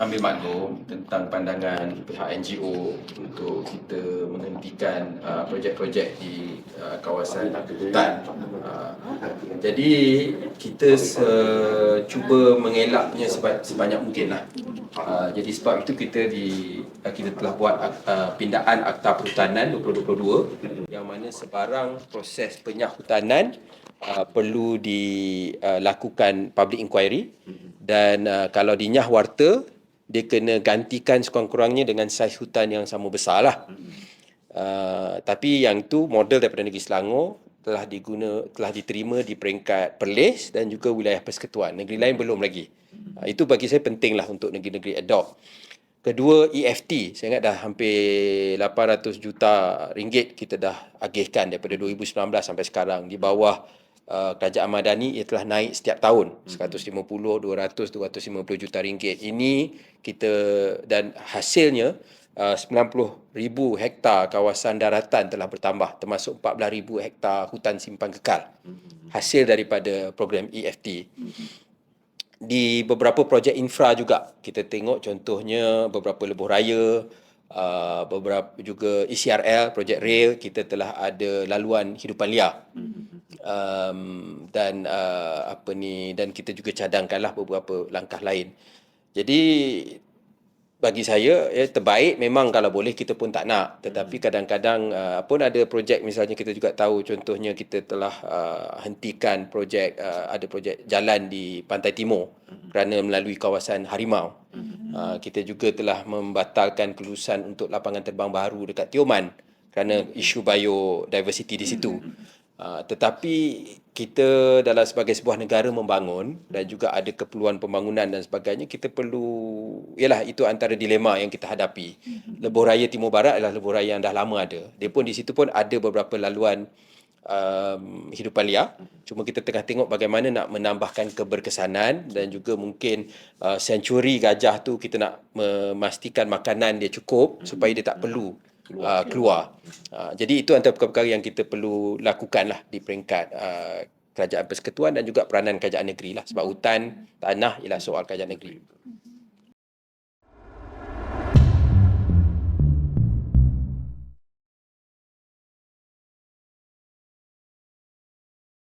ambil maklum tentang pandangan pihak NGO untuk kita menghentikan uh, projek-projek di uh, kawasan hutan. Uh, jadi kita se- cuba mengelaknya seba- sebanyak mungkin lah. Uh, jadi sebab itu kita di uh, kita telah buat uh, pindaan Akta Perhutanan 2022 yang mana sebarang proses penyahutanan uh, perlu dilakukan public inquiry dan uh, kalau di Nyah Warta dia kena gantikan sekurang-kurangnya dengan saiz hutan yang sama besar lah. Uh, tapi yang tu model daripada Negeri Selangor telah diguna telah diterima di peringkat Perlis dan juga wilayah persekutuan. Negeri lain belum lagi. Uh, itu bagi saya penting lah untuk negeri-negeri adopt. Kedua EFT, saya ingat dah hampir 800 juta ringgit kita dah agihkan daripada 2019 sampai sekarang di bawah uh, kerajaan Madani ia telah naik setiap tahun. 150 200 250 juta ringgit. Ini kita dan hasilnya uh, 90 ribu hektar kawasan daratan telah bertambah termasuk 14 ribu hektar hutan simpan kekal. Hasil daripada program EFT di beberapa projek infra juga kita tengok contohnya beberapa lebuh raya uh, beberapa juga ECRL projek rail kita telah ada laluan hidupan liar um, dan uh, apa ni dan kita juga cadangkanlah beberapa langkah lain. Jadi bagi saya ya terbaik memang kalau boleh kita pun tak nak. Tetapi kadang-kadang uh, pun ada projek misalnya kita juga tahu contohnya kita telah uh, hentikan projek uh, ada projek jalan di pantai timur kerana melalui kawasan harimau. Uh, kita juga telah membatalkan kelulusan untuk lapangan terbang baru dekat Tioman kerana isu biodiversity di situ Uh, tetapi kita dalam sebagai sebuah negara membangun dan juga ada keperluan pembangunan dan sebagainya kita perlu ialah itu antara dilema yang kita hadapi. Lebuh Raya Timur Barat adalah lebuh raya yang dah lama ada. Dia pun di situ pun ada beberapa laluan um, hidupan liar. Cuma kita tengah tengok bagaimana nak menambahkan keberkesanan dan juga mungkin uh, sanctuary gajah tu kita nak memastikan makanan dia cukup supaya dia tak perlu uh, keluar. Uh, jadi itu antara perkara-perkara yang kita perlu lakukan lah di peringkat uh, kerajaan persekutuan dan juga peranan kerajaan negeri lah. Sebab hutan, tanah ialah soal kerajaan negeri.